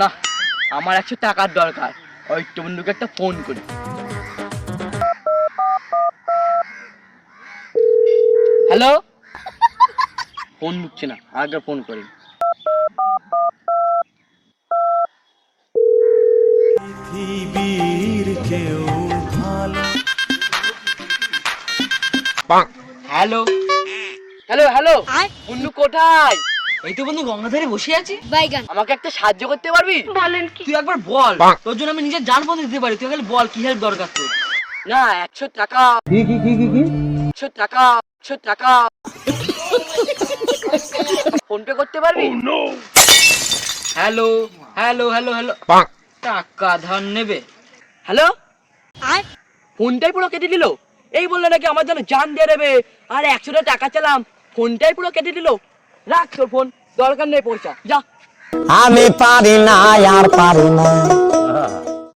না আমার একশো টাকার দরকার। ওই টুমুন্ডুকে একটা ফোন করি। হ্যালো ফোন ঢুকছে না আগে ফোন করি। হ্যালো হ্যালো হ্যালো মুন্ডু কোথায়? এই তো বন্ধু গঙ্গা গঙ্গাধারে বসে আছি। বাইগান। আমাকে একটা সাহায্য করতে পারবি? তুই একবার বল। তোর জন্য আমি নিজের জান বন্ধ দিতে পারি। তুই খালি বল কি হেল্প দরকার তোর? না একশো টাকা। একশো টাকা একশো টাকা। ফোন পে করতে পারবি? হ্যালো হ্যালো হ্যালো হ্যালো টাকা ধার নেবে। হ্যালো ফোনটাই পুরো কেটে দিল। এই বলল নাকি আমার জন্য জান দিয়ে দেবে। আর একশোটা টাকা চালাম। ফোনটাই পুরো কেটে দিল। রাখ তোর ফোন দরকার নেই পয়সা। যা। আমি পারি না আর পারি না।